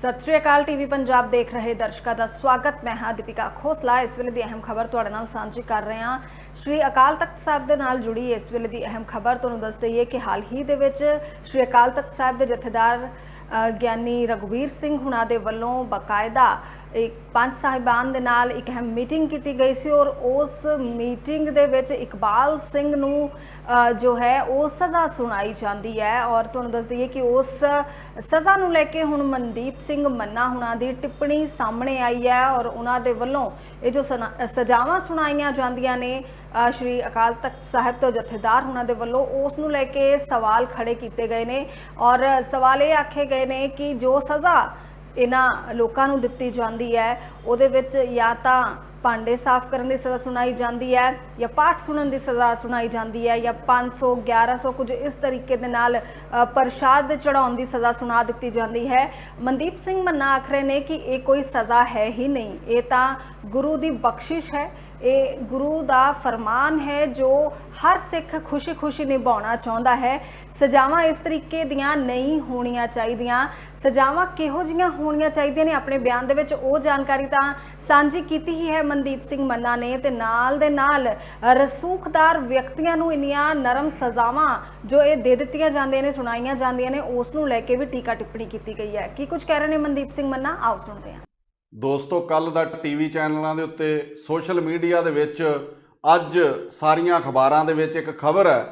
ਸਤਿ ਸ਼੍ਰੀ ਅਕਾਲ ਟੀਵੀ ਪੰਜਾਬ ਦੇਖ ਰਹੇ ਦਰਸ਼ਕਾਂ ਦਾ ਸਵਾਗਤ। ਮੈਂ ਹਾਂ ਦੀਪਿਕਾ ਖੋਸਲਾ। ਇਸ ਵੇਲੇ ਦੀ ਅਹਿਮ ਖਬਰ ਤੁਹਾਡੇ ਨਾਲ ਸਾਂਝੀ ਕਰ ਰਹੇ ਹਾਂ। ਸ਼੍ਰੀ ਅਕਾਲ ਤਖਤ ਸਾਹਿਬ ਦੇ ਨਾਲ ਜੁੜੀ ਇਸ ਵੇਲੇ ਦੀ ਅਹਿਮ ਖਬਰ ਤੁਹਾਨੂੰ ਦੱਸ ਦਈਏ ਕਿ ਹਾਲ ਹੀ ਦੇ ਵਿੱਚ ਸ਼੍ਰੀ ਅਕਾਲ ਤਖਤ ਸਾਹਿਬ ਦੇ ਜਥੇਦਾਰ ਗਿਆਨੀ ਰਘੁਵੀਰ ਸਿੰਘ ਹੁਣਾਂ ਦੇ ਵੱਲੋਂ ਬਕਾਇਦਾ ਇੱਕ ਪੰਜ ਸਾਹਿਬਾਨ ਦੇ ਨਾਲ ਇੱਕ ਅਹਿਮ ਮੀਟਿੰਗ ਕੀਤੀ ਗਈ ਸੀ ਔਰ ਉਸ ਮੀਟਿੰਗ ਦੇ ਵਿੱਚ ਇਕਬਾਲ ਸਿੰਘ ਨੂੰ ਜੋ ਹੈ, ਉਹ ਸਜ਼ਾ ਸੁਣਾਈ ਜਾਂਦੀ ਹੈ ਔਰ ਤੁਹਾਨੂੰ ਦੱਸ ਦਈਏ ਕਿ ਉਸ ਸਜ਼ਾ ਨੂੰ ਲੈ ਕੇ ਹੁਣ ਮਨਦੀਪ ਸਿੰਘ ਮੰਨਾ ਹੁਣਾਂ ਦੀ ਟਿੱਪਣੀ ਸਾਹਮਣੇ ਆਈ ਹੈ ਔਰ ਉਹਨਾਂ ਦੇ ਵੱਲੋਂ ਇਹ ਜੋ ਸਨਾ- ਸਜ਼ਾਵਾਂ ਸੁਣਾਈਆਂ ਜਾਂਦੀਆਂ ਨੇ ਸ਼੍ਰੀ ਅਕਾਲ ਤਖਤ ਸਾਹਿਬ ਤੋਂ ਜਥੇਦਾਰ ਹੁਣਾਂ ਦੇ ਵੱਲੋਂ ਉਸ ਨੂੰ ਲੈ ਕੇ ਸਵਾਲ ਖੜੇ ਕੀਤੇ ਗਏ ਨੇ ਔਰ ਸਵਾਲ ਇਹ ਆਖੇ ਗਏ ਨੇ ਕਿ ਜੋ ਸਜ਼ਾ ਇਹਨਾਂ ਲੋਕਾਂ ਨੂੰ ਦਿੱਤੀ ਜਾਂਦੀ ਹੈ। ਉਹਦੇ ਵਿੱਚ ਜਾਂ ਤਾਂ ਭਾਂਡੇ ਸਾਫ਼ ਕਰਨ ਦੀ ਸਜ਼ਾ ਸੁਣਾਈ ਜਾਂਦੀ ਹੈ ਜਾਂ ਪਾਠ ਸੁਣਨ ਦੀ ਸਜ਼ਾ ਸੁਣਾਈ ਜਾਂਦੀ ਹੈ ਜਾਂ 500 1100 ਕੁਝ ਇਸ ਤਰੀਕੇ ਦੇ ਨਾਲ ਪ੍ਰਸ਼ਾਦ ਚੜਾਉਣ ਦੀ ਸਜ਼ਾ ਸੁਣਾ ਦਿੱਤੀ ਜਾਂਦੀ ਹੈ। ਮਨਦੀਪ ਸਿੰਘ ਮੰਨਾ ਆਖ ਰਹੇ ਨੇ ਕਿ ਇਹ ਕੋਈ ਸਜ਼ਾ ਹੈ ਹੀ ਨਹੀਂ। ਇਹ ਤਾਂ ਗੁਰੂ ਦੀ ਬਖਸ਼ਿਸ਼ ਹੈ। ਇਹ ਗੁਰੂ ਦਾ ਫਰਮਾਨ ਹੈ ਜੋ ਹਰ ਸਿੱਖ ਖੁਸ਼ੀ-ਖੁਸ਼ੀ ਨਿਭਾਉਣਾ ਚਾਹੁੰਦਾ ਹੈ। ਸਜ਼ਾਵਾਂ ਇਸ ਤਰੀਕੇ ਦੀਆਂ ਨਹੀਂ ਹੋਣੀਆਂ ਚਾਹੀਦੀਆਂ। ਸਜ਼ਾਵਾਂ ਕਿਹੋ ਜੀਆਂ ਹੋਣੀਆਂ ਚਾਹੀਦੀਆਂ ਨੇ ਆਪਣੇ ਬਿਆਨ ਦੇ ਵਿੱਚ ਉਹ ਜਾਣਕਾਰੀ ਤਾਂ ਸਾਂਝੀ ਕੀਤੀ ਹੀ ਹੈ ਮਨਦੀਪ ਸਿੰਘ ਮੰਨਾ ਨੇ ਤੇ ਨਾਲ ਦੇ ਨਾਲ ਰਸੂਖਦਾਰ ਵਿਅਕਤੀਆਂ ਨੂੰ ਇੰਨੀਆਂ ਨਰਮ ਸਜ਼ਾਵਾਂ ਜੋ ਇਹ ਦੇ ਦਿੱਤੀਆਂ ਜਾਂਦੀਆਂ ਨੇ, ਸੁਣਾਈਆਂ ਜਾਂਦੀਆਂ ਨੇ, ਉਸ ਨੂੰ ਲੈ ਕੇ ਵੀ ਟੀਕਾ ਟਿੱਪਣੀ ਕੀਤੀ ਗਈ ਹੈ। ਕੀ ਕੁਝ ਕਹਿ ਰਹੇ ਨੇ ਮਨਦੀਪ ਸਿੰਘ ਮੰਨਾ? ਆਓ ਸੁਣਦੇ ਹਾਂ। ਦੋਸਤੋ ਕੱਲ ਦਾ ਟੀਵੀ ਚੈਨਲਾਂ ਦੇ ਉੱਤੇ ਸੋਸ਼ਲ ਮੀਡੀਆ ਦੇ ਵਿੱਚ ਅੱਜ ਸਾਰੀਆਂ ਅਖਬਾਰਾਂ ਦੇ ਵਿੱਚ ਇੱਕ ਖਬਰ ਹੈ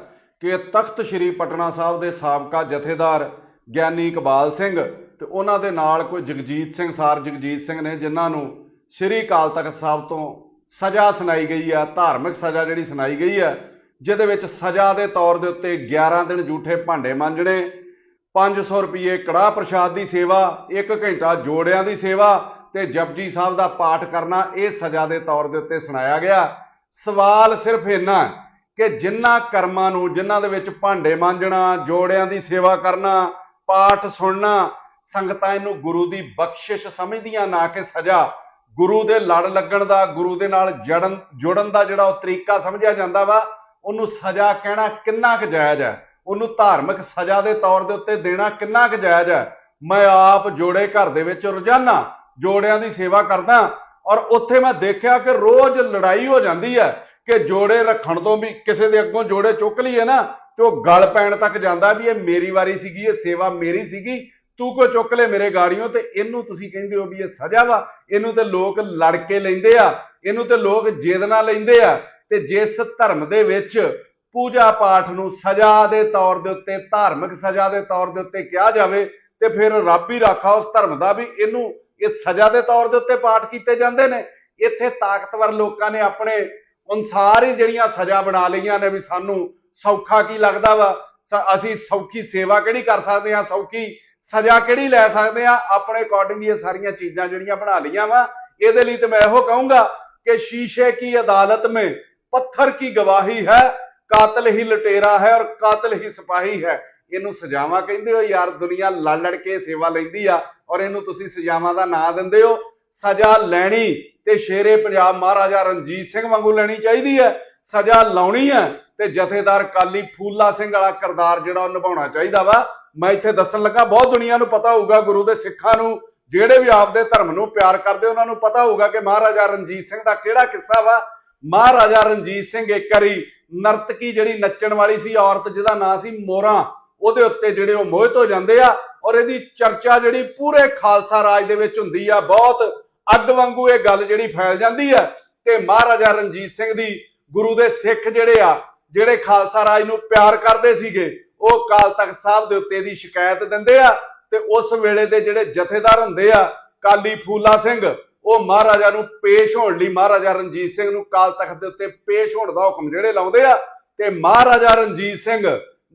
ਕਿ ਤਖਤ ਸ੍ਰੀ ਪਟਨਾ ਸਾਹਿਬ ਦੇ ਸਾਬਕਾ ਜਥੇਦਾਰ ਗਿਆਨੀ ਇਕਬਾਲ ਸਿੰਘ ਤੇ ਉਹਨਾਂ ਦੇ ਨਾਲ ਕੋਈ ਜਗਜੀਤ ਸਿੰਘ, ਸਾਰ ਜਗਜੀਤ ਸਿੰਘ ਨੇ, ਜਿਨ੍ਹਾਂ ਨੂੰ ਸ੍ਰੀ ਅਕਾਲ ਤਖਤ ਸਾਹਿਬ ਤੋਂ ਸਜ਼ਾ ਸੁਣਾਈ ਗਈ ਹੈ, ਧਾਰਮਿਕ ਸਜ਼ਾ ਜਿਹੜੀ ਸੁਣਾਈ ਗਈ ਹੈ, ਜਿਹਦੇ ਵਿੱਚ ਸਜ਼ਾ ਦੇ ਤੌਰ ਦੇ ਉੱਤੇ 11 ਦਿਨ ਝੂਠੇ ਭਾਂਡੇ ਮਾਂਜਣੇ 500 ਰੁਪਏ ਕੜਾਹ ਪ੍ਰਸ਼ਾਦ ਦੀ ਸੇਵਾ 1 ਘੰਟਾ ਜੋੜਿਆਂ ਦੀ ਸੇਵਾ ਤੇ ਜਪਜੀ ਸਾਹਿਬ ਦਾ ਪਾਠ ਕਰਨਾ ਇਹ ਸਜ਼ਾ ਦੇ ਤੌਰ ਦੇ ਉੱਤੇ ਸੁਣਾਇਆ ਗਿਆ। ਸਵਾਲ ਸਿਰਫ ਇੰਨਾ ਕਿ ਜਿਨ੍ਹਾਂ ਕਰਮਾਂ ਨੂੰ ਜਿਨ੍ਹਾਂ ਦੇ ਵਿੱਚ ਭਾਂਡੇ ਮਾਂਜਣਾ, ਜੋੜਿਆਂ ਦੀ ਸੇਵਾ ਕਰਨਾ, ਪਾਠ ਸੁਣਨਾ, ਸੰਗਤਾਂ ਇਹਨੂੰ ਗੁਰੂ ਦੀ ਬਖਸ਼ਿਸ਼ ਸਮਝਦੀਆਂ ਨਾ ਕਿ ਸਜ਼ਾ। ਗੁਰੂ ਦੇ ਲੜ ਲੱਗਣ ਦਾ, ਗੁਰੂ ਦੇ ਨਾਲ ਜੜਨ, ਜੁੜਨ ਦਾ ਜਿਹੜਾ ਉਹ ਤਰੀਕਾ ਸਮਝਿਆ ਜਾਂਦਾ ਵਾ, ਉਹਨੂੰ ਸਜ਼ਾ ਕਹਿਣਾ ਕਿੰਨਾ ਕੁ ਜਾਇਜ਼ ਹੈ? ਉਹਨੂੰ ਧਾਰਮਿਕ ਸਜ਼ਾ ਦੇ ਤੌਰ ਦੇ ਉੱਤੇ ਦੇਣਾ ਕਿੰਨਾ ਕੁ ਜਾਇਜ਼ ਹੈ? ਮੈਂ ਆਪ ਜੋੜੇ ਘਰ ਦੇ ਵਿੱਚ ਰੋਜ਼ਾਨਾ ਜੋੜਿਆਂ ਦੀ ਸੇਵਾ ਕਰਦਾ ਔਰ ਉੱਥੇ ਮੈਂ ਦੇਖਿਆ ਕਿ ਰੋਜ਼ ਲੜਾਈ ਹੋ ਜਾਂਦੀ ਹੈ ਕਿ ਜੋੜੇ ਰੱਖਣ ਤੋਂ ਵੀ ਕਿਸੇ ਦੇ ਅੱਗੋਂ ਜੋੜੇ ਚੁੱਕ ਲਈਏ ਨਾ ਤੇ ਉਹ ਗਲ ਪੈਣ ਤੱਕ ਜਾਂਦਾ ਵੀ ਇਹ ਮੇਰੀ ਵਾਰੀ ਸੀਗੀ, ਇਹ ਸੇਵਾ ਮੇਰੀ ਸੀਗੀ, ਤੂੰ ਕੋ ਚੁੱਕ ਲੈ ਮੇਰੇ ਗਾੜੀਆਂ ਤੇ ਇਹਨੂੰ ਤੁਸੀਂ ਕਹਿੰਦੇ ਹੋ ਵੀ ਇਹ ਸਜ਼ਾ ਵਾ। ਇਹਨੂੰ ਤੇ ਲੋਕ ਲੜ ਕੇ ਲੈਂਦੇ ਆ, ਇਹਨੂੰ ਤੇ ਲੋਕ ਜਿੱਦ ਨਾਲ ਲੈਂਦੇ ਆ। ਤੇ ਜਿਸ ਧਰਮ ਦੇ ਵਿੱਚ ਪੂਜਾ ਪਾਠ ਨੂੰ ਸਜ਼ਾ ਦੇ ਤੌਰ ਦੇ ਉੱਤੇ, ਧਾਰਮਿਕ ਸਜ਼ਾ ਦੇ ਤੌਰ ਦੇ ਉੱਤੇ ਕਿਹਾ ਜਾਵੇ, ਤੇ ਫਿਰ ਰੱਬ ਹੀ ਰਾਖਾ ਉਸ ਧਰਮ ਦਾ ਵੀ ਇਹਨੂੰ ਇਹ ਸਜ਼ਾ ਦੇ ਤੌਰ ਦੇ ਉੱਤੇ ਪਾਠ ਕੀਤੇ ਜਾਂਦੇ ਨੇ। ਇੱਥੇ ਤਾਕਤਵਰ ਲੋਕਾਂ ਨੇ ਆਪਣੇ ਅਨੁਸਾਰ ਹੀ ਜਿਹੜੀਆਂ ਸਜ਼ਾ ਬਣਾ ਲਈਆਂ ਨੇ ਵੀ ਸਾਨੂੰ ਸੌਖਾ ਕੀ ਲੱਗਦਾ ਵਾ? ਅਸੀਂ ਸੌਖੀ ਸੇਵਾ ਕਿਹੜੀ ਕਰ ਸਕਦੇ ਹਾਂ? ਸੌਖੀ ਸਜ਼ਾ ਕਿਹੜੀ ਲੈ ਸਕਦੇ ਆ ਆਪਣੇ ਅਕੋਰਡਿੰਗ ਇਹ ਸਾਰੀਆਂ ਚੀਜ਼ਾਂ ਜਿਹੜੀਆਂ ਬਣਾ ਲਈਆਂ ਵਾ, ਇਹਦੇ ਲਈ ਤੇ ਮੈਂ ਇਹੋ ਕਹੂੰਗਾ ਕਿ ਸ਼ੀਸ਼ੇ ਕੀ ਅਦਾਲਤ में ਪੱਥਰ ਕੀ ਗਵਾਹੀ ਹੈ, ਕਾਤਲ ਹੀ ਲਟੇਰਾ ਹੈ ਔਰ ਕਾਤਲ ਹੀ ਸਿਪਾਹੀ ਹੈ। ਇਹਨੂੰ ਸਜ਼ਾਵਾਂ ਕਹਿੰਦੇ ਹੋ? ਯਾਰ ਦੁਨੀਆ ਲੜ ਲੜ ਕੇ ਸੇਵਾ ਲੈਂਦੀ ਆ ਔਰ ਇਹਨੂੰ ਤੁਸੀਂ ਸਜ਼ਾਵਾਂ ਦਾ ਨਾਂ ਦਿੰਦੇ ਹੋ। ਸਜ਼ਾ ਲੈਣੀ ਤੇ ਸ਼ੇਰੇ ਪੰਜਾਬ ਮਹਾਰਾਜਾ ਰਣਜੀਤ ਸਿੰਘ ਵਾਂਗੂ ਲੈਣੀ ਚਾਹੀਦੀ ਹੈ। ਸਜ਼ਾ ਲਾਉਣੀ ਹੈ ਤੇ ਜਥੇਦਾਰ ਕਾਲੀ ਫੂਲਾ ਸਿੰਘ ਵਾਲਾ ਕਿਰਦਾਰ ਜਿਹੜਾ ਉਹ ਨਿਭਾਉਣਾ ਚਾਹੀਦਾ ਵਾ। ਮੈਂ ਇੱਥੇ ਦੱਸਣ ਲੱਗਾ, ਬਹੁਤ ਦੁਨੀਆ ਨੂੰ ਪਤਾ ਹੋਊਗਾ, ਗੁਰੂ ਦੇ ਸਿੱਖਾਂ ਨੂੰ, ਜਿਹੜੇ ਵੀ ਆਪਦੇ ਧਰਮ ਨੂੰ ਪਿਆਰ ਕਰਦੇ, ਉਹਨਾਂ ਨੂੰ ਪਤਾ ਹੋਊਗਾ ਕਿ ਮਹਾਰਾਜਾ ਰਣਜੀਤ ਸਿੰਘ ਦਾ ਕਿਹੜਾ ਕਿੱਸਾ ਵਾ। ਮਹਾਰਾਜਾ ਰਣਜੀਤ ਸਿੰਘ ਇੱਕ ਵਾਰੀ ਨਰਤਕੀ ਜਿਹੜੀ ਨੱਚਣ ਵਾਲੀ ਸੀ ਔਰਤ ਜਿਹਦਾ ਨਾਂ ਸੀ ਮੋਰਾ। ਉਹਦੇ ਉੱਤੇ ਜਿਹੜੇ ਉਹ ਮੋਹਿਤ ਹੋ ਜਾਂਦੇ ਆ ਔਰ ਇਹਦੀ ਚਰਚਾ ਜਿਹੜੀ ਪੂਰੇ ਖਾਲਸਾ ਰਾਜ ਦੇ ਵਿੱਚ ਹੁੰਦੀ ਆ, ਬਹੁਤ ਅੱਗ ਵਾਂਗੂ ਇਹ ਗੱਲ ਜਿਹੜੀ ਫੈਲ ਜਾਂਦੀ ਆ ਤੇ ਮਹਾਰਾਜਾ ਰਣਜੀਤ ਸਿੰਘ ਦੀ ਗੁਰੂ ਦੇ ਸਿੱਖ ਜਿਹੜੇ ਆ, ਜਿਹੜੇ ਖਾਲਸਾ ਰਾਜ ਨੂੰ ਪਿਆਰ ਕਰਦੇ ਸੀਗੇ, ਉਹ ਕਾਲ ਤਖਤ ਸਾਹਿਬ ਦੇ ਉੱਤੇ ਦੀ ਸ਼ਿਕਾਇਤ ਦਿੰਦੇ ਆ ਤੇ ਉਸ ਵੇਲੇ ਦੇ ਜਿਹੜੇ ਜਥੇਦਾਰ ਹੁੰਦੇ ਆ, ਕਾਲੀ ਫੂਲਾ ਸਿੰਘ, ਉਹ ਮਹਾਰਾਜਾ ਨੂੰ ਪੇਸ਼ ਹੋਣ ਲਈ, ਮਹਾਰਾਜਾ ਰਣਜੀਤ ਸਿੰਘ ਨੂੰ ਕਾਲ ਤਖਤ ਦੇ ਉੱਤੇ ਪੇਸ਼ ਹੋਣ ਦਾ ਹੁਕਮ ਜਿਹੜੇ ਲਾਉਂਦੇ ਆ ਤੇ ਮਹਾਰਾਜਾ ਰਣਜੀਤ ਸਿੰਘ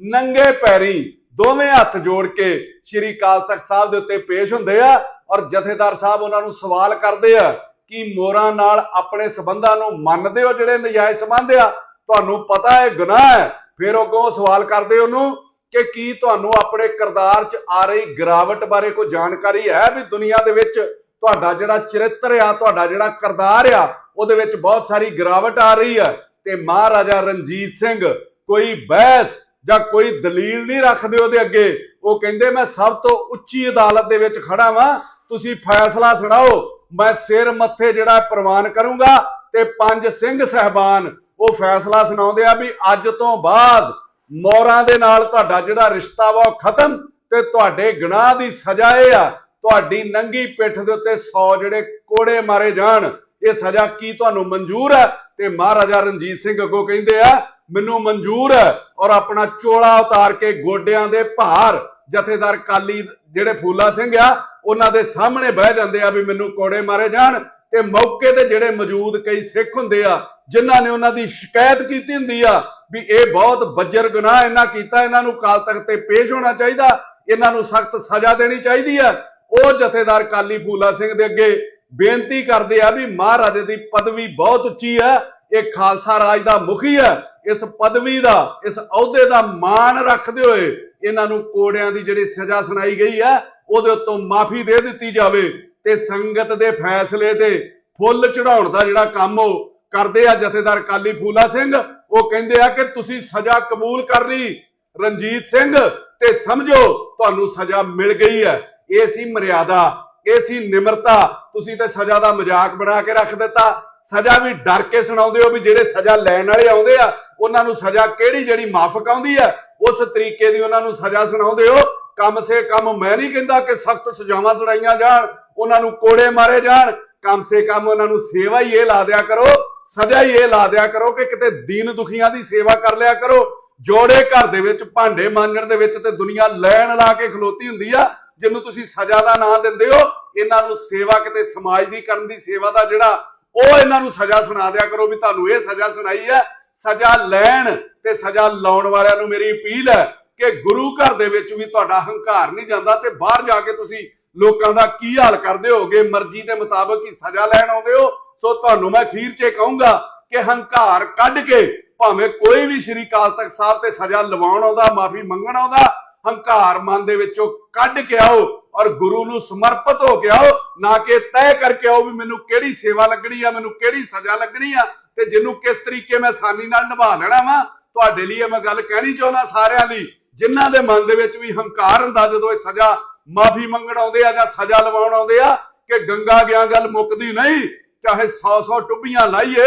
ਨੰਗੇ ਪੈਰੀ ਦੋਵੇਂ ਹੱਥ ਜੋੜ ਕੇ ਸ਼੍ਰੀ ਕਾਲ ਤਖਤ ਸਾਹਿਬ ਦੇ ਉੱਤੇ ਪੇਸ਼ ਹੁੰਦੇ ਆ ਔਰ ਜਥੇਦਾਰ ਸਾਹਿਬ ਉਹਨਾਂ ਨੂੰ ਸਵਾਲ ਕਰਦੇ ਆ ਕਿ ਮੋਰਾਂ ਨਾਲ ਆਪਣੇ ਸਬੰਧਾਂ ਨੂੰ ਮੰਨਦੇ ਹੋ ਜਿਹੜੇ ਨਜਾਇਜ਼ ਸਬੰਧ ਆ? ਤੁਹਾਨੂੰ ਪਤਾ ਹੈ, ਗੁਨਾਹ ਹੈ। ਫਿਰ ਉਹ ਅੱਗੋਂ ਸਵਾਲ ਕਰਦੇ ਉਹਨੂੰ ਕਿ ਕੀ ਤੁਹਾਨੂੰ ਆਪਣੇ ਕਿਰਦਾਰ 'ਚ ਆ ਰਹੀ ਗਿਰਾਵਟ ਬਾਰੇ ਕੋਈ ਜਾਣਕਾਰੀ ਹੈ ਵੀ ਦੁਨੀਆ ਦੇ ਵਿੱਚ ਤੁਹਾਡਾ ਜਿਹੜਾ ਚਰਿੱਤਰ ਆ, ਤੁਹਾਡਾ ਜਿਹੜਾ ਕਿਰਦਾਰ ਆ, ਉਹਦੇ ਵਿੱਚ ਬਹੁਤ ਸਾਰੀ ਗਿਰਾਵਟ ਆ ਰਹੀ ਹੈ? ਤੇ ਮਹਾਰਾਜਾ ਰਣਜੀਤ ਸਿੰਘ, ਕੋਈ ਬਹਿਸ ਜਾਂ ਕੋਈ ਦਲੀਲ ਨਹੀਂ ਰੱਖਦੇ ਉਹਦੇ ਅੱਗੇ, ਉਹ ਕਹਿੰਦੇ, ਮੈਂ ਸਭ ਤੋਂ ਉੱਚੀ ਅਦਾਲਤ ਦੇ ਵਿੱਚ ਖੜਾ ਵਾਂ, ਤੁਸੀਂ ਫੈਸਲਾ ਸੁਣਾਓ, ਮੈਂ ਸਿਰ ਮੱਥੇ ਜਿਹੜਾ ਪ੍ਰਵਾਨ ਕਰੂੰਗਾ ਤੇ ਪੰਜ ਸਿੰਘ ਸਹਿਬਾਨ ਉਹ ਫੈਸਲਾ ਸੁਣਾਉਂਦੇ ਆ ਵੀ ਅੱਜ ਤੋਂ ਬਾਅਦ ਮੋਰਾਂ ਦੇ ਨਾਲ ਤੁਹਾਡਾ ਜਿਹੜਾ ਰਿਸ਼ਤਾ ਵਾ ਉਹ ਖਤਮ ਤੇ ਤੁਹਾਡੇ ਗੁਨਾਹ ਦੀ ਸਜ਼ਾ ਇਹ ਆ, ਤੁਹਾਡੀ ਨੰਗੀ ਪਿੱਠ ਦੇ ਉੱਤੇ 100 ਜਿਹੜੇ ਕੋੜੇ ਮਾਰੇ ਜਾਣ, ਇਹ ਸਜ਼ਾ ਕੀ ਤੁਹਾਨੂੰ ਮਨਜ਼ੂਰ ਹੈ ਤੇ ਮਹਾਰਾਜਾ ਰਣਜੀਤ ਸਿੰਘ ਅੱਗੋਂ ਕਹਿੰਦੇ ਆ ਮੈਨੂੰ ਮਨਜ਼ੂਰ ਹੈ ਔਰ ਆਪਣਾ ਚੋਲਾ ਉਤਾਰ ਕੇ ਗੋਡਿਆਂ ਦੇ ਭਾਰ, ਜਥੇਦਾਰ ਕਾਲੀ ਜਿਹੜੇ ਫੂਲਾ ਸਿੰਘ ਆ, ਉਹਨਾਂ ਦੇ ਸਾਹਮਣੇ ਬਹਿ ਜਾਂਦੇ ਆ ਵੀ ਮੈਨੂੰ ਕੋੜੇ ਮਾਰੇ ਜਾਣ ਤੇ ਮੌਕੇ ਤੇ ਜਿਹੜੇ ਮੌਜੂਦ ਕਈ ਸਿੱਖ ਹੁੰਦੇ ਆ, ਜਿਨ੍ਹਾਂ ਨੇ ਉਹਨਾਂ ਦੀ ਸ਼ਿਕਾਇਤ ਕੀਤੀ ਹੁੰਦੀ ਆ ਵੀ ਇਹ ਬਹੁਤ ਬੱਜਰ ਗੁਨਾਹ ਇਹਨਾਂ ਕੀਤਾ, ਇਹਨਾਂ ਨੂੰ ਕਾਲ ਤਖਤ ਤੇ ਪੇਸ਼ ਹੋਣਾ ਚਾਹੀਦਾ, ਇਹਨਾਂ ਨੂੰ ਸਖਤ ਸਜ਼ਾ ਦੇਣੀ ਚਾਹੀਦੀ ਹੈ ਉਹ ਜਥੇਦਾਰ ਕਾਲੀ ਫੂਲਾ ਸਿੰਘ ਦੇ ਅੱਗੇ ਬੇਨਤੀ ਕਰਦੇ ਆ ਵੀ ਮਹਾਰਾਜੇ ਦੀ ਪਦਵੀ ਬਹੁਤ ਉੱਚੀ ਹੈ ਇਹ ਖਾਲਸਾ ਰਾਜ ਦਾ ਮੁਖੀ ਹੈ ਇਸ ਪਦਵੀ ਦਾ, ਇਸ ਅਹੁਦੇ ਦਾ ਮਾਣ ਰੱਖਦੇ ਹੋਏ ਇਹਨਾਂ ਨੂੰ ਕੋੜਿਆਂ ਦੀ ਜਿਹੜੀ ਸਜ਼ਾ ਸੁਣਾਈ ਗਈ ਹੈ, ਉਹਦੇ ਉੱਤੋਂ ਮਾਫੀ ਦੇ ਦਿੱਤੀ ਜਾਵੇ ਤੇ ਸੰਗਤ ਦੇ ਫੈਸਲੇ ਤੇ ਫੁੱਲ ਚੜਾਉਣ ਦਾ ਜਿਹੜਾ ਕੰਮ ਉਹ ਕਰਦੇ ਆ ਜਥੇਦਾਰ ਕਾਲੀ ਫੂਲਾ ਸਿੰਘ, ਉਹ ਕਹਿੰਦੇ ਆ ਕਿ ਤੁਸੀਂ ਸਜ਼ਾ ਕਬੂਲ ਕਰ ਲਈ, ਰਣਜੀਤ ਸਿੰਘ, ਤੇ ਸਮਝੋ ਤੁਹਾਨੂੰ ਸਜ਼ਾ ਮਿਲ ਗਈ ਹੈ। ਇਹ ਸੀ ਮਰਿਆਦਾ, ਇਹ ਸੀ ਨਿਮਰਤਾ, ਤੁਸੀਂ ਤੇ ਸਜ਼ਾ ਦਾ ਮਜ਼ਾਕ ਬਣਾ ਕੇ ਰੱਖ ਦਿੱਤਾ। ਸਜ਼ਾ ਵੀ ਡਰ ਕੇ ਸੁਣਾਉਂਦੇ ਹੋ ਵੀ ਜਿਹੜੇ ਸਜ਼ਾ ਲੈਣ ਵਾਲੇ ਆਉਂਦੇ ਆ ਉਹਨਾਂ ਨੂੰ ਸਜ਼ਾ ਕਿਹੜੀ ਜਿਹੜੀ ਮਾਫਕ ਆਉਂਦੀ ਹੈ, ਉਸ ਤਰੀਕੇ ਦੀ ਉਹਨਾਂ ਨੂੰ ਸਜ਼ਾ ਸੁਣਾਉਂਦੇ ਹੋ। ਕਮ ਸੇ ਕਮ ਮੈਂ ਨਹੀਂ ਕਹਿੰਦਾ ਕਿ ਸਖਤ ਸਜ਼ਾਵਾਂ ਸੁਣਾਈਆਂ ਜਾਣ, ਉਹਨਾਂ ਨੂੰ ਕੋੜੇ ਮਾਰੇ ਜਾਣ। ਕਮ ਸੇ ਕਮ ਉਹਨਾਂ ਨੂੰ ਸੇਵਾ ਹੀ ਇਹ ਲਾ ਦਿਆ ਕਰੋ, ਸਜ਼ਾ ਹੀ ਇਹ ਲਾ ਦਿਆ ਕਰੋ ਕਿ ਕਿਤੇ ਦੀਨ ਦੁਖੀਆਂ ਦੀ ਸੇਵਾ ਕਰ ਲਿਆ ਕਰੋ। ਜੋੜੇ ਘਰ ਦੇ ਵਿੱਚ, ਭਾਂਡੇ ਮਾਂਜਣ ਦੇ ਵਿੱਚ ਤੇ ਦੁਨੀਆ ਲੈਣ ਲਾ ਕੇ ਖਲੋਤੀ ਹੁੰਦੀ ਆ, ਜਿਹਨੂੰ ਤੁਸੀਂ ਸਜ਼ਾ ਦਾ ਨਾਂ ਦਿੰਦੇ ਹੋ, ਇਹਨਾਂ ਨੂੰ ਸੇਵਾ ਕਿਤੇ ਸਮਾਜ ਦੀ ਕਰਨ ਦੀ ਸੇਵਾ ਦਾ ਜਿਹੜਾ, ਉਹ ਇਹਨਾਂ ਨੂੰ ਸਜ਼ਾ ਸੁਣਾ ਦਿਆ ਕਰੋ ਵੀ ਤੁਹਾਨੂੰ ਇਹ ਸਜ਼ਾ ਸੁਣਾਈ ਹੈ। ਸਜ਼ਾ ਲੈਣ ਤੇ ਸਜ਼ਾ ਲਾਉਣ ਵਾਲਿਆਂ ਨੂੰ ਮੇਰੀ ਅਪੀਲ ਹੈ ਕਿ ਗੁਰੂ ਘਰ ਦੇ ਵਿੱਚ ਵੀ ਤੁਹਾਡਾ ਹੰਕਾਰ ਨਹੀਂ ਜਾਂਦਾ ਤੇ ਬਾਹਰ ਜਾ ਕੇ ਤੁਸੀਂ ਲੋਕਾਂ ਦਾ ਕੀ ਹਾਲ ਕਰਦੇ ਹੋਗੇ, ਮਰਜ਼ੀ ਦੇ ਮੁਤਾਬਕ ਹੀ ਸਜ਼ਾ ਲੈਣ ਆਉਂਦੇ ਹੋ। ਸੋ ਤੁਹਾਨੂੰ ਮੈਂ ਅਖੀਰ 'ਚ ਇਹ ਕਹੂੰਗਾ ਕਿ ਹੰਕਾਰ ਕੱਢ ਕੇ ਭਾਵੇਂ ਕੋਈ ਵੀ ਸ਼੍ਰੀ ਕਾਲ ਤਖਤ ਸਾਹਿਬ ਤੇ ਸਜ਼ਾ ਲਵਾਉਣ ਆਉਂਦਾ, ਮਾਫੀ ਮੰਗਣ ਆਉਂਦਾ, ਹੰਕਾਰ ਮਨ ਦੇ ਵਿੱਚੋਂ ਕੱਢ ਕੇ ਆਓ ਔਰ ਗੁਰੂ ਨੂੰ ਸਮਰਪਿਤ ਹੋ ਕੇ ਆਓ, ਨਾ ਕਿ ਤੈਅ ਕਰਕੇ ਆਓ ਵੀ ਮੈਨੂੰ ਕਿਹੜੀ ਸੇਵਾ ਲੱਗਣੀ ਆ, ਮੈਨੂੰ ਕਿਹੜੀ ਸਜ਼ਾ ਲੱਗਣੀ ਆ। ਤੇ ਜਿਹਨੂੰ ਕਿਸ ਤਰੀਕੇ ਮੈਂ ਆਸਾਨੀ ਨਾਲ ਨਿਭਾ ਲੈਣਾ ਵਾ, ਤੁਹਾਡੇ ਲਈ ਇਹ ਮੈਂ ਗੱਲ ਕਹਿਣੀ ਚਾਹੁੰਦਾ ਸਾਰਿਆਂ ਲਈ, ਜਿਨ੍ਹਾਂ ਦੇ ਮਨ ਦੇ ਵਿੱਚ ਵੀ ਹੰਕਾਰ ਹੁੰਦਾ ਜਦੋਂ ਇਹ ਸਜ਼ਾ ਮਾਫੀ ਮੰਗਣ ਆਉਂਦੇ ਆ ਜਾਂ ਸਜ਼ਾ ਲਵਾਉਣ ਆਉਂਦੇ ਆ, ਕਿ ਗੰਗਾ ਗਿਆ ਗੱਲ ਮੁੱਕਦੀ ਨਹੀਂ, ਚਾਹੇ 100 100 ਟੁੱਬੀਆਂ ਲਾਈਏ,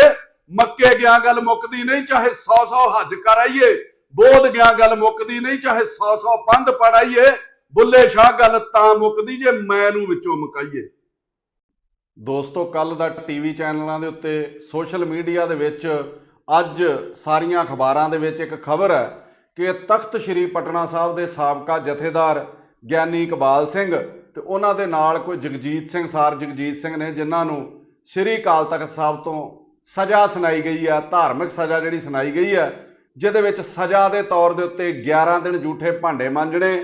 ਮੱਕੇ ਗਿਆ ਗੱਲ ਮੁੱਕਦੀ ਨਹੀਂ, ਚਾਹੇ 100 100 ਹੱਜ ਕਰਾਈਏ, ਬੋਧ ਗਿਆ ਗੱਲ ਮੁੱਕਦੀ ਨਹੀਂ, ਚਾਹੇ 100 100 ਪੰਧ ਪੜਾਈਏ ਬੁੱਲੇ ਸ਼ਾਹ ਗੱਲ ਤਾਂ ਮੁੱਕਦੀ ਜੇ ਮੈਂ ਨੂੰ ਵਿੱਚੋਂ ਮੁਕਾਈਏ। ਦੋਸਤੋ ਕੱਲ ਦਾ ਟੀਵੀ ਚੈਨਲਾਂ ਦੇ ਉੱਤੇ ਸੋਸ਼ਲ ਮੀਡੀਆ ਦੇ ਵਿੱਚ ਅੱਜ ਸਾਰੀਆਂ ਅਖਬਾਰਾਂ ਦੇ ਵਿੱਚ ਇੱਕ ਖਬਰ ਹੈ ਕਿ ਤਖਤ ਸ੍ਰੀ ਪਟਨਾ ਸਾਹਿਬ ਦੇ ਸਾਬਕਾ ਜਥੇਦਾਰ ਗਿਆਨੀ ਇਕਬਾਲ ਸਿੰਘ ਤੇ ਉਹਨਾਂ ਦੇ ਨਾਲ ਕੋਈ ਜਗਜੀਤ ਸਿੰਘ, ਸਾਰ ਜਗਜੀਤ ਸਿੰਘ ਨੇ, ਜਿਨ੍ਹਾਂ ਨੂੰ ਸ੍ਰੀ ਅਕਾਲ ਤਖਤ ਸਾਹਿਬ ਤੋਂ ਸਜ਼ਾ ਸੁਣਾਈ ਗਈ ਹੈ, ਧਾਰਮਿਕ ਸਜ਼ਾ ਜਿਹੜੀ ਸੁਣਾਈ ਗਈ ਹੈ, ਜਿਹਦੇ ਵਿੱਚ ਸਜ਼ਾ ਦੇ ਤੌਰ ਦੇ ਉੱਤੇ 11 ਦਿਨ ਝੂਠੇ ਭਾਂਡੇ ਮਾਂਜਣੇ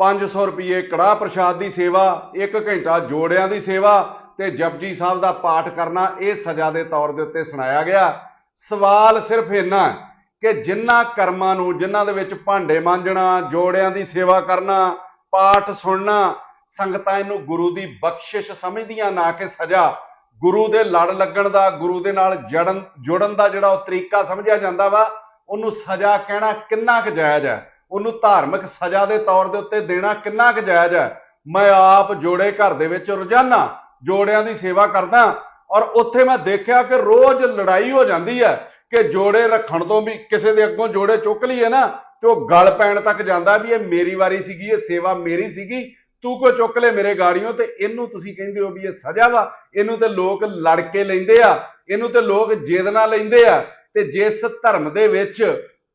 500 ਰੁਪਏ ਕੜਾਹ ਪ੍ਰਸ਼ਾਦ ਦੀ ਸੇਵਾ 1 ਘੰਟਾ ਜੋੜਿਆਂ ਦੀ ਸੇਵਾ ਤੇ ਜਪਜੀ ਸਾਹਿਬ ਦਾ ਪਾਠ ਕਰਨਾ ਇਹ ਸਜ਼ਾ ਦੇ ਤੌਰ ਦੇ ਉੱਤੇ ਸੁਣਾਇਆ ਗਿਆ। ਸਵਾਲ ਸਿਰਫ ਇੰਨਾ ਕਿ ਜਿਨ੍ਹਾਂ ਕਰਮਾਂ ਨੂੰ ਜਿਨ੍ਹਾਂ ਦੇ ਵਿੱਚ ਭਾਂਡੇ ਮਾਂਜਣਾ, ਜੋੜਿਆਂ ਦੀ ਸੇਵਾ ਕਰਨਾ, ਪਾਠ ਸੁਣਨਾ, ਸੰਗਤਾਂ ਇਹਨੂੰ ਗੁਰੂ ਦੀ ਬਖਸ਼ਿਸ਼ ਸਮਝਦੀਆਂ ਨਾ ਕਿ ਸਜ਼ਾ। ਗੁਰੂ ਦੇ ਲੜ ਲੱਗਣ ਦਾ, ਗੁਰੂ ਦੇ ਨਾਲ ਜੜਨ, ਜੁੜਨ ਦਾ ਜਿਹੜਾ ਉਹ ਤਰੀਕਾ ਸਮਝਿਆ ਜਾਂਦਾ ਵਾ, ਉਹਨੂੰ ਸਜ਼ਾ ਕਹਿਣਾ ਕਿੰਨਾ ਕੁ ਜਾਇਜ਼ ਹੈ? ਉਹਨੂੰ ਧਾਰਮਿਕ ਸਜ਼ਾ ਦੇ ਤੌਰ ਦੇ ਉੱਤੇ ਦੇਣਾ ਕਿੰਨਾ ਕੁ ਜਾਇਜ਼ ਹੈ? ਮੈਂ ਆਪ ਜੋੜੇ ਘਰ ਦੇ ਵਿੱਚ ਰੋਜ਼ਾਨਾ ਜੋੜਿਆਂ ਦੀ ਸੇਵਾ ਕਰਦਾ ਔਰ ਉੱਥੇ ਮੈਂ ਦੇਖਿਆ ਕਿ ਰੋਜ਼ ਲੜਾਈ ਹੋ ਜਾਂਦੀ ਹੈ ਕਿ ਜੋੜੇ ਰੱਖਣ ਤੋਂ ਵੀ ਕਿਸੇ ਦੇ ਅੱਗੋਂ ਜੋੜੇ ਚੁੱਕ ਲਈਏ ਨਾ ਤੇ ਉਹ ਗਲ ਪੈਣ ਤੱਕ ਜਾਂਦਾ ਵੀ ਇਹ ਮੇਰੀ ਵਾਰੀ ਸੀਗੀ, ਇਹ ਸੇਵਾ ਮੇਰੀ ਸੀਗੀ, ਤੂੰ ਕੋ ਚੁੱਕ ਲੈ ਮੇਰੇ ਗਾੜੀਆਂ ਤੇ ਇਹਨੂੰ ਤੁਸੀਂ ਕਹਿੰਦੇ ਹੋ ਵੀ ਇਹ ਸਜ਼ਾ ਵਾ। ਇਹਨੂੰ ਤੇ ਲੋਕ ਲੜ ਕੇ ਲੈਂਦੇ ਆ, ਇਹਨੂੰ ਤੇ ਲੋਕ ਜੇਦਨਾ ਲੈਂਦੇ ਆ। ਤੇ ਜਿਸ ਧਰਮ ਦੇ ਵਿੱਚ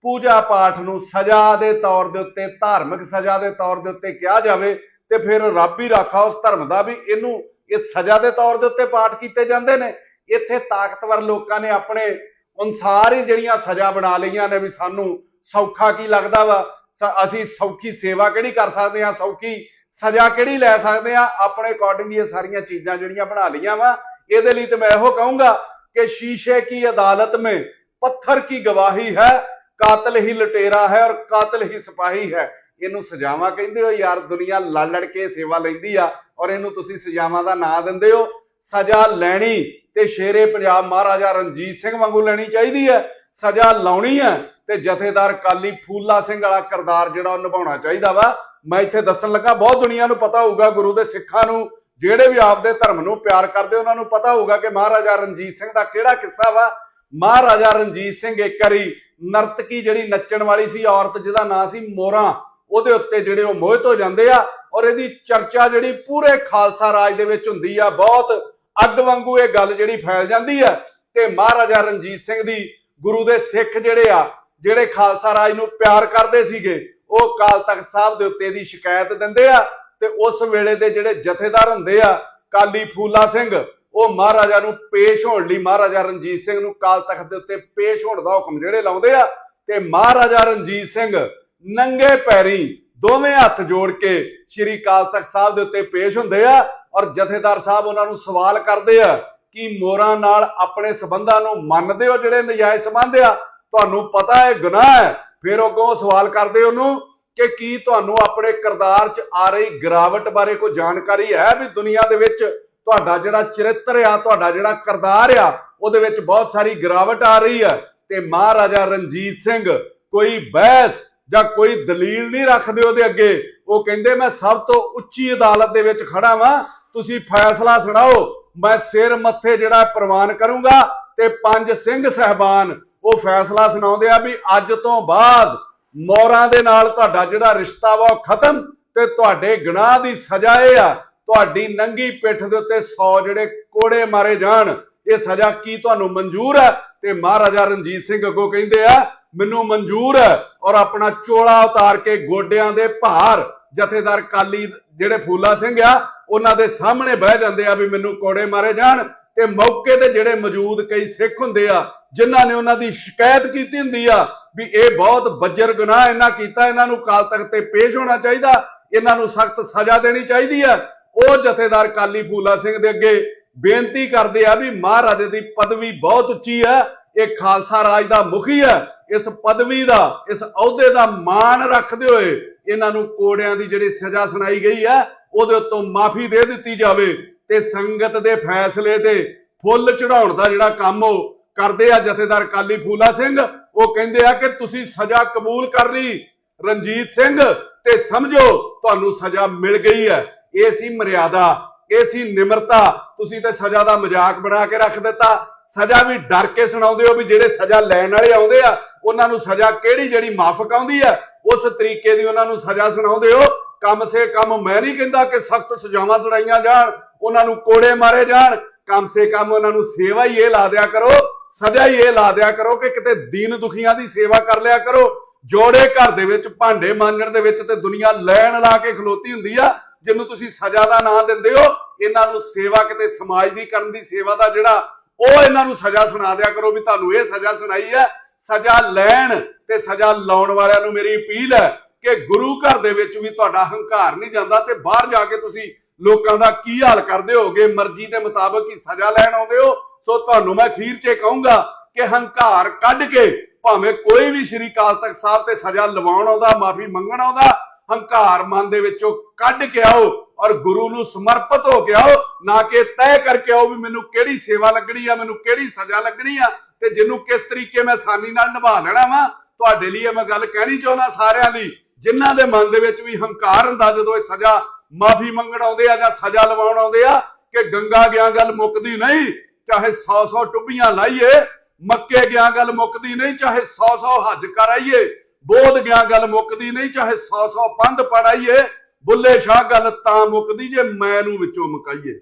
ਪੂਜਾ ਪਾਠ ਨੂੰ ਸਜ਼ਾ ਦੇ ਤੌਰ ਦੇ ਉੱਤੇ, ਧਾਰਮਿਕ ਸਜ਼ਾ ਦੇ ਤੌਰ ਦੇ ਉੱਤੇ ਕਿਹਾ ਜਾਵੇ, ਤੇ ਫਿਰ ਰੱਬ ਹੀ ਰਾਖਾ ਉਸ ਧਰਮ ਦਾ ਵੀ ਇਹਨੂੰ ਇਹ ਸਜ਼ਾ ਦੇ ਤੌਰ ਦੇ ਉੱਤੇ ਪਾਠ ਕੀਤੇ ਜਾਂਦੇ ਨੇ। ਇੱਥੇ ਤਾਕਤਵਰ ਲੋਕਾਂ ਨੇ ਆਪਣੇ ਅਨਸਾਰ ਹੀ ਜਿਹੜੀਆਂ ਸਜ਼ਾ ਬਣਾ ਲਈਆਂ ਨੇ ਵੀ ਸਾਨੂੰ ਸੌਖਾ ਕੀ ਲੱਗਦਾ ਵਾ? ਅਸੀਂ ਸੌਖੀ ਸੇਵਾ ਕਿਹੜੀ ਕਰ ਸਕਦੇ ਆ ਸੌਖੀ ਸਜ਼ਾ ਕਿਹੜੀ ਲੈ ਸਕਦੇ ਆ ਆਪਣੇ ਅਕੋਰਡਿੰਗ ਇਹ ਸਾਰੀਆਂ ਚੀਜ਼ਾਂ ਜਿਹੜੀਆਂ ਬਣਾ ਲਈਆਂ ਵਾ। ਇਹਦੇ ਲਈ ਤੇ ਮੈਂ ਇਹੋ ਕਹੂੰਗਾ ਕਿ ਸ਼ੀਸ਼ੇ ਕੀ ਅਦਾਲਤ ਮੇ? ਪੱਥਰ ਕੀ ਗਵਾਹੀ ਹੈ? ਕਾਤਲ ਹੀ ਲੁਟੇਰਾ ਹੈ ਔਰ ਕਾਤਲ ਹੀ ਸਿਪਾਹੀ ਹੈ। ਇਹਨੂੰ ਸਜ਼ਾਵਾਂ ਕਹਿੰਦੇ ਹੋ, ਯਾਰ ਦੁਨੀਆ ਲੜ ਲੜ ਕੇ ਸੇਵਾ ਲੈਂਦੀ ਆ ਔਰ ਇਹਨੂੰ ਤੁਸੀਂ ਸਜ਼ਾਵਾਂ ਦਾ ਨਾਂ ਦਿੰਦੇ ਹੋ। ਸਜ਼ਾ ਲੈਣੀ ਤੇ ਸ਼ੇਰੇ ਪੰਜਾਬ ਮਹਾਰਾਜਾ ਰਣਜੀਤ ਸਿੰਘ ਵਾਂਗੂ ਲੈਣੀ ਚਾਹੀਦੀ ਹੈ। ਸਜ਼ਾ ਲਾਉਣੀ ਹੈ ਤੇ ਜਥੇਦਾਰ ਕਾਲੀ ਫੂਲਾ ਸਿੰਘ ਵਾਲਾ ਕਿਰਦਾਰ ਜਿਹੜਾ ਉਹ ਨਿਭਾਉਣਾ ਚਾਹੀਦਾ ਵਾ। ਮੈਂ ਇੱਥੇ ਦੱਸਣ ਲੱਗਾ, ਬਹੁਤ ਦੁਨੀਆ ਨੂੰ ਪਤਾ ਹੋਊਗਾ, ਗੁਰੂ ਦੇ ਸਿੱਖਾਂ ਨੂੰ, ਜਿਹੜੇ ਵੀ ਆਪਦੇ ਧਰਮ ਨੂੰ ਪਿਆਰ ਕਰਦੇ, ਉਹਨਾਂ ਨੂੰ ਪਤਾ ਹੋਊਗਾ ਕਿ ਮਹਾਰਾਜਾ ਰਣਜੀਤ ਸਿੰਘ ਦਾ ਕਿਹੜਾ ਕਿੱਸਾ ਵਾ। ਮਹਾਰਾਜਾ ਰਣਜੀਤ ਸਿੰਘ ਇੱਕ ਵਾਰੀ ਨਰਤਕੀ ਜਿਹੜੀ ਨੱਚਣ ਵਾਲੀ ਸੀ, ਔਰਤ ਜਿਹਦਾ ਨਾਂ ਸੀ ਮੋਰਾ। ਉਹਦੇ ਉੱਤੇ ਜਿਹੜੇ ਉਹ ਮੋਹਿਤ ਹੋ ਜਾਂਦੇ ਆ ਔਰ ਇਹਦੀ ਚਰਚਾ ਜਿਹੜੀ ਪੂਰੇ ਖਾਲਸਾ ਰਾਜ ਦੇ ਵਿੱਚ ਹੁੰਦੀ ਆ, ਬਹੁਤ ਅੱਗ ਵਾਂਗੂ ਇਹ ਗੱਲ ਜਿਹੜੀ ਫੈਲ ਜਾਂਦੀ ਆ ਤੇ ਮਹਾਰਾਜਾ ਰਣਜੀਤ ਸਿੰਘ ਦੀ ਗੁਰੂ ਦੇ ਸਿੱਖ ਜਿਹੜੇ ਆ, ਜਿਹੜੇ ਖਾਲਸਾ ਰਾਜ ਨੂੰ ਪਿਆਰ ਕਰਦੇ ਸੀਗੇ, ਉਹ ਕਾਲ ਤਖਤ ਸਾਹਿਬ ਦੇ ਉੱਤੇ ਦੀ ਸ਼ਿਕਾਇਤ ਦਿੰਦੇ ਆ ਤੇ ਉਸ ਵੇਲੇ ਦੇ ਜਿਹੜੇ ਜਥੇਦਾਰ ਹੁੰਦੇ ਆ, ਕਾਲੀ ਫੂਲਾ ਸਿੰਘ, ਉਹ ਮਹਾਰਾਜਾ ਨੂੰ ਪੇਸ਼ ਹੋਣ ਲਈ, ਮਹਾਰਾਜਾ ਰਣਜੀਤ ਸਿੰਘ ਨੂੰ ਕਾਲ ਤਖਤ ਦੇ ਉੱਤੇ ਪੇਸ਼ ਹੋਣ ਦਾ ਹੁਕਮ ਜਿਹੜੇ ਲਾਉਂਦੇ ਆ, ਤੇ ਮਹਾਰਾਜਾ ਰਣਜੀਤ ਸਿੰਘ ਨੰਗੇ ਪੈਰੀ ਦੋਵੇਂ ਹੱਥ ਜੋੜ ਕੇ ਸ੍ਰੀ ਕਾਲ ਤਖਤ ਸਾਹਿਬ ਦੇ ਉੱਤੇ ਪੇਸ਼ ਹੁੰਦੇ ਆ ਔਰ ਜਥੇਦਾਰ ਸਾਹਿਬ ਉਹਨਾਂ ਨੂੰ ਸਵਾਲ ਕਰਦੇ ਆ ਕਿ ਮੋਰਾਂ ਨਾਲ ਆਪਣੇ ਸਬੰਧਾਂ ਨੂੰ ਮੰਨਦੇ ਹੋ ਜਿਹੜੇ ਨਜਾਇਜ਼ ਸਬੰਧ ਆ? ਤੁਹਾਨੂੰ ਪਤਾ ਹੈ, ਗੁਨਾਹ ਹੈ। ਫਿਰ ਅੱਗੋਂ ਸਵਾਲ ਕਰਦੇ ਉਹਨੂੰ ਕਿ ਕੀ ਤੁਹਾਨੂੰ ਆਪਣੇ ਕਿਰਦਾਰ 'ਚ ਆ ਰਹੀ ਗਿਰਾਵਟ ਬਾਰੇ ਕੋਈ ਜਾਣਕਾਰੀ ਹੈ ਵੀ ਦੁਨੀਆ ਦੇ ਵਿੱਚ ਤੁਹਾਡਾ ਜਿਹੜਾ ਚਰਿੱਤਰ ਆ, ਤੁਹਾਡਾ ਜਿਹੜਾ ਕਿਰਦਾਰ ਆ, ਉਹਦੇ ਵਿੱਚ ਬਹੁਤ ਸਾਰੀ ਗਿਰਾਵਟ ਆ ਰਹੀ ਹੈ? ਤੇ ਮਹਾਰਾਜਾ ਰਣਜੀਤ ਸਿੰਘ, ਕੋਈ ਬਹਿਸ ਜਾਂ ਕੋਈ ਦਲੀਲ ਨਹੀਂ ਰੱਖਦੇ ਉਹਦੇ ਅੱਗੇ, ਉਹ ਕਹਿੰਦੇ ਮੈਂ ਸਭ ਤੋਂ ਉੱਚੀ ਅਦਾਲਤ ਦੇ ਵਿੱਚ ਖੜਾ ਵਾਂ, ਤੁਸੀਂ ਫੈਸਲਾ ਸੁਣਾਓ, ਮੈਂ ਸਿਰ ਮੱਥੇ ਜਿਹੜਾ ਪ੍ਰਵਾਨ ਕਰੂੰਗਾ ਤੇ ਪੰਜ ਸਿੰਘ ਸਹਿਬਾਨ ਉਹ ਫੈਸਲਾ ਸੁਣਾਉਂਦੇ ਆ ਵੀ ਅੱਜ ਤੋਂ ਬਾਅਦ ਮੋਰਾਂ ਦੇ ਨਾਲ ਤੁਹਾਡਾ ਜਿਹੜਾ ਰਿਸ਼ਤਾ ਵਾ ਉਹ ਖਤਮ ਤੇ ਤੁਹਾਡੇ ਗੁਨਾਹ ਦੀ ਸਜ਼ਾ ਇਹ ਆ, ਤੁਹਾਡੀ ਨੰਗੀ ਪਿੱਠ ਦੇ ਉੱਤੇ 100 ਜਿਹੜੇ ਕੋੜੇ ਮਾਰੇ ਜਾਣ, ਇਹ ਸਜ਼ਾ ਕੀ ਤੁਹਾਨੂੰ ਮਨਜ਼ੂਰ ਹੈ ਤੇ ਮਹਾਰਾਜਾ ਰਣਜੀਤ ਸਿੰਘ ਅੱਗੋਂ ਕਹਿੰਦੇ ਆ ਮੈਨੂੰ ਮਨਜ਼ੂਰ ਹੈ ਔਰ ਆਪਣਾ ਚੋਲਾ ਉਤਾਰ ਕੇ ਗੋਡਿਆਂ ਦੇ ਭਾਰ, ਜਥੇਦਾਰ ਕਾਲੀ ਜਿਹੜੇ ਫੂਲਾ ਸਿੰਘ ਆ, ਉਹਨਾਂ ਦੇ ਸਾਹਮਣੇ ਬਹਿ ਜਾਂਦੇ ਆ ਵੀ ਮੈਨੂੰ ਕੋੜੇ ਮਾਰੇ ਜਾਣ ਤੇ ਮੌਕੇ ਤੇ ਜਿਹੜੇ ਮੌਜੂਦ ਕਈ ਸਿੱਖ ਹੁੰਦੇ ਆ, ਜਿਨ੍ਹਾਂ ਨੇ ਉਹਨਾਂ ਦੀ ਸ਼ਿਕਾਇਤ ਕੀਤੀ ਹੁੰਦੀ ਆ ਵੀ ਇਹ ਬਹੁਤ ਬੱਜਰ ਗੁਨਾਹ ਇਹਨਾਂ ਕੀਤਾ, ਇਹਨਾਂ ਨੂੰ ਕਾਲ ਤਖਤ ਤੇ ਪੇਸ਼ ਹੋਣਾ ਚਾਹੀਦਾ, ਇਹਨਾਂ ਨੂੰ ਸਖਤ ਸਜ਼ਾ ਦੇਣੀ ਚਾਹੀਦੀ ਆ। ਉਹ ਜਥੇਦਾਰ ਕਾਲੀ ਫੂਲਾ ਸਿੰਘ ਦੇ ਅੱਗੇ ਬੇਨਤੀ ਕਰਦੇ ਆ ਵੀ ਮਹਾਰਾਜੇ ਦੀ ਪਦਵੀ ਬਹੁਤ ਉੱਚੀ ਹੈ, ਇਹ ਖਾਲਸਾ ਰਾਜ ਦਾ ਮੁਖੀ ਹੈ। ਇਸ ਪਦਵੀ ਦਾ, ਇਸ ਅਹੁਦੇ ਦਾ ਮਾਣ ਰੱਖਦੇ ਹੋਏ ਇਹਨਾਂ ਨੂੰ ਕੋੜਿਆਂ ਦੀ ਜਿਹੜੀ ਸਜ਼ਾ ਸੁਣਾਈ ਗਈ ਹੈ, ਉਹਦੇ ਉੱਤੋਂ ਮਾਫੀ ਦੇ ਦਿੱਤੀ ਜਾਵੇ ਤੇ ਸੰਗਤ ਦੇ ਫੈਸਲੇ ਤੇ ਫੁੱਲ ਚੜਾਉਣ ਦਾ ਜਿਹੜਾ ਕੰਮ ਉਹ ਕਰਦੇ ਆ ਜਥੇਦਾਰ ਕਾਲੀ ਫੂਲਾ ਸਿੰਘ, ਉਹ ਕਹਿੰਦੇ ਆ ਕਿ ਤੁਸੀਂ ਸਜ਼ਾ ਕਬੂਲ ਕਰ ਲਈ, ਰਣਜੀਤ ਸਿੰਘ, ਤੇ ਸਮਝੋ ਤੁਹਾਨੂੰ ਸਜ਼ਾ ਮਿਲ ਗਈ ਹੈ। ਇਹ ਸੀ ਮਰਿਆਦਾ, ਇਹ ਸੀ ਨਿਮਰਤਾ, ਤੁਸੀਂ ਤੇ ਸਜ਼ਾ ਦਾ ਮਜ਼ਾਕ ਬਣਾ ਕੇ ਰੱਖ ਦਿੱਤਾ। ਸਜ਼ਾ ਵੀ ਡਰ ਕੇ ਸੁਣਾਉਂਦੇ ਹੋ ਵੀ ਜਿਹੜੇ ਸਜ਼ਾ ਲੈਣ ਵਾਲੇ ਆਉਂਦੇ ਆ, ਉਹਨਾਂ ਨੂੰ ਸਜ਼ਾ ਕਿਹੜੀ ਜਿਹੜੀ ਮਾਫਕ ਆਉਂਦੀ ਆ? ਉਸ ਤਰੀਕੇ ਦੀ ਉਹਨਾਂ ਨੂੰ ਸਜ਼ਾ ਸੁਣਾਉਂਦੇ ਹੋ। ਕਮ ਸੇ ਕਮ ਮੈਂ ਨਹੀਂ ਕਹਿੰਦਾ ਕਿ ਸਖਤ ਸਜ਼ਾਵਾਂ ਸੁਣਾਈਆਂ ਜਾਣ, ਉਹਨਾਂ ਨੂੰ ਕੋੜੇ ਮਾਰੇ ਜਾਣ। ਕਮ ਸੇ ਕਮ ਉਹਨਾਂ ਨੂੰ ਸੇਵਾ ਹੀ ਇਹ ਲਾ ਦਿਆ ਕਰੋ, ਸਜ਼ਾ ਹੀ ਇਹ ਲਾ ਦਿਆ ਕਰੋ ਕਿ ਕਿਤੇ ਦੀਨ ਦੁਖੀਆਂ ਦੀ ਸੇਵਾ ਕਰ ਲਿਆ ਕਰੋ। ਜੋੜੇ ਘਰ ਦੇ ਵਿੱਚ, ਭਾਂਡੇ ਮਾਂਜਣ ਦੇ ਵਿੱਚ ਤੇ ਦੁਨੀਆ ਲੈਣ ਲਾ ਕੇ ਖਲੋਤੀ ਹੁੰਦੀ ਆ, ਜਿਹਨੂੰ ਤੁਸੀਂ ਸਜ਼ਾ ਦਾ ਨਾਂ ਦਿੰਦੇ ਹੋ, ਇਹਨਾਂ ਨੂੰ ਸੇਵਾ ਕਿਤੇ ਸਮਾਜ ਦੀ ਕਰਨ ਦੀ ਸੇਵਾ ਦਾ ਜਿਹੜਾ ਉਹ ਇਹਨਾਂ ਨੂੰ ਸਜ਼ਾ ਸੁਣਾ ਦਿਆ ਕਰੋ ਵੀ ਤੁਹਾਨੂੰ ਇਹ ਸਜ਼ਾ ਸੁਣਾਈ ਹੈ। ਸਜ਼ਾ ਲੈਣ ਤੇ ਸਜ਼ਾ ਲਾਉਣ ਵਾਲਿਆਂ ਨੂੰ ਮੇਰੀ ਅਪੀਲ ਹੈ ਕਿ ਗੁਰੂ ਘਰ ਦੇ ਵਿੱਚ ਵੀ ਤੁਹਾਡਾ ਹੰਕਾਰ ਨਹੀਂ ਜਾਂਦਾ ਤੇ ਬਾਹਰ ਜਾ ਕੇ ਤੁਸੀਂ ਲੋਕਾਂ ਦਾ ਕੀ ਹਾਲ ਕਰਦੇ ਹੋਗੇ, ਮਰਜ਼ੀ ਦੇ ਮੁਤਾਬਕ ਹੀ ਸਜ਼ਾ ਲੈਣ ਆਉਂਦੇ ਹੋ। ਸੋ ਤੁਹਾਨੂੰ ਮੈਂ ਅਖੀਰ 'ਚ ਇਹ ਕਹੂੰਗਾ ਕਿ ਹੰਕਾਰ ਕੱਢ ਕੇ ਭਾਵੇਂ ਕੋਈ ਵੀ ਸ਼੍ਰੀ ਕਾਲ ਤਖਤ ਸਾਹਿਬ ਤੇ ਸਜ਼ਾ ਲਵਾਉਣ ਆਉਂਦਾ, ਮਾਫੀ ਮੰਗਣ ਆਉਂਦਾ, ਹੰਕਾਰ ਮਨ ਦੇ ਵਿੱਚੋਂ ਕੱਢ ਕੇ ਆਓ। ਔਰ ਗੁਰੂ ਨੂੰ ਸਮਰਪਿਤ ਹੋ ਕੇ ਆਓ, ਨਾ ਕਿ ਤੈਅ ਕਰਕੇ ਆਓ ਵੀ ਮੈਨੂੰ ਕਿਹੜੀ ਸੇਵਾ ਲੱਗਣੀ ਆ, ਮੈਨੂੰ ਕਿਹੜੀ ਸਜ਼ਾ ਲੱਗਣੀ ਆ ਤੇ ਜਿਹਨੂੰ ਕਿਸ ਤਰੀਕੇ ਮੈਂ ਆਸਾਨੀ ਨਾਲ ਨਿਭਾ ਲੈਣਾ ਵਾ, ਤੁਹਾਡੇ ਲਈ ਇਹ ਮੈਂ ਗੱਲ ਕਹਿਣੀ ਚਾਹੁੰਦਾ ਸਾਰਿਆਂ ਲਈ, ਜਿਨ੍ਹਾਂ ਦੇ ਮਨ ਦੇ ਵਿੱਚ ਵੀ ਹੰਕਾਰ ਹੁੰਦਾ ਜਦੋਂ ਇਹ ਸਜ਼ਾ ਮਾਫੀ ਮੰਗਣ ਆਉਂਦੇ ਆ ਜਾਂ ਸਜ਼ਾ ਲਵਾਉਣ ਆਉਂਦੇ ਆ, ਕਿ ਗੰਗਾ ਗਿਆ ਗੱਲ ਮੁੱਕਦੀ ਨਹੀਂ, ਚਾਹੇ 100 100 ਟੁੱਬੀਆਂ ਲਾਈਏ, ਮੱਕੇ ਗਿਆ ਗੱਲ ਮੁੱਕਦੀ ਨਹੀਂ, ਚਾਹੇ 100 100 ਹੱਜ ਕਰਾਈਏ, ਬੋਧ ਗਿਆ ਗੱਲ ਮੁੱਕਦੀ ਨਹੀਂ, ਚਾਹੇ 100 100 ਪੰਧ ਪੜਾਈਏ ਬੁੱਲੇ ਸ਼ਾਹ ਗੱਲ ਤਾਂ ਮੁੱਕਦੀ ਜੇ ਮੈਂ ਨੂੰ ਵਿੱਚੋਂ ਮੁਕਾਈਏ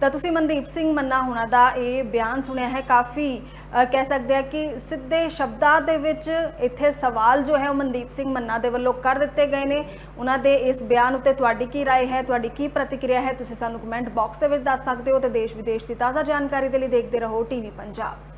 ਤਾਂ ਤੁਸੀਂ ਮਨਦੀਪ ਸਿੰਘ ਮੰਨਾ ਹੁਣਾਂ ਦਾ ਇਹ ਬਿਆਨ ਸੁਣਿਆ ਹੈ ਕਾਫੀ ਅ, ਕਹਿ ਸਕਦੇ ਆ ਕਿ ਸਿੱਧੇ ਸ਼ਬਦਾਂ ਦੇ ਵਿੱਚ ਇੱਥੇ ਸਵਾਲ ਜੋ ਹੈ ਉਹ ਮਨਦੀਪ ਸਿੰਘ ਮੰਨਾ ਦੇ ਵੱਲੋਂ ਕਰ ਦਿੱਤੇ ਗਏ ਨੇ ਉਹਨਾਂ ਦੇ ਇਸ ਬਿਆਨ ਉੱਤੇ ਤੁਹਾਡੀ ਕੀ رائے ਹੈ ਤੁਹਾਡੀ ਕੀ ਪ੍ਰਤੀਕਿਰਿਆ ਹੈ ਤੁਸੀਂ ਸਾਨੂੰ ਕਮੈਂਟ ਬਾਕਸ ਦੇ ਵਿੱਚ ਦੱਸ ਸਕਦੇ ਹੋ ਤੇ ਦੇਸ਼ ਵਿਦੇਸ਼ ਦੀ ਤਾਜ਼ਾ ਜਾਣਕਾਰੀ ਦੇ ਲਈ ਦੇਖਦੇ ਰਹੋ ਟੀਵੀ ਪੰਜਾਬ